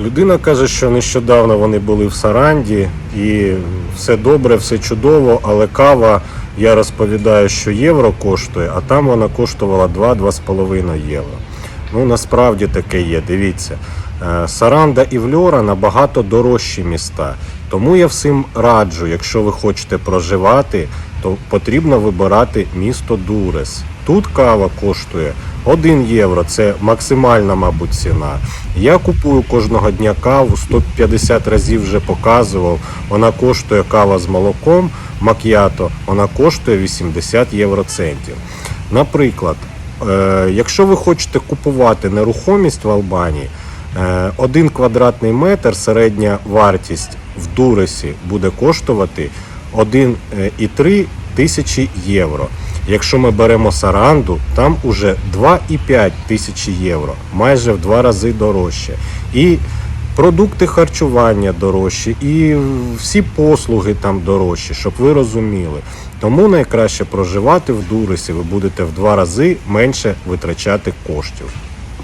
Людина каже, що нещодавно вони були в Саранді і все добре, все чудово, але кава, я розповідаю, що євро коштує, а там вона коштувала 2-2,5 євро. Ну насправді таке є. Дивіться, Е, Саранда і Вльора набагато дорожчі міста. Тому я всім раджу, якщо ви хочете проживати, то потрібно вибирати місто Дурес. Тут кава коштує 1 євро, це максимальна, мабуть, ціна. Я купую кожного дня каву, 150 разів вже показував. Вона коштує кава з молоком мак'ято, вона коштує 80 євроцентів. Наприклад, е, якщо ви хочете купувати нерухомість в Албанії, е, один квадратний метр середня вартість в Дуресі буде коштувати 1,3 тисячі євро. Якщо ми беремо Саранду, там уже 2,5 тисячі євро, майже в два рази дорожче. І продукти харчування дорожчі, і всі послуги там дорожчі, щоб ви розуміли. Тому найкраще проживати в Дурисі, ви будете в два рази менше витрачати коштів.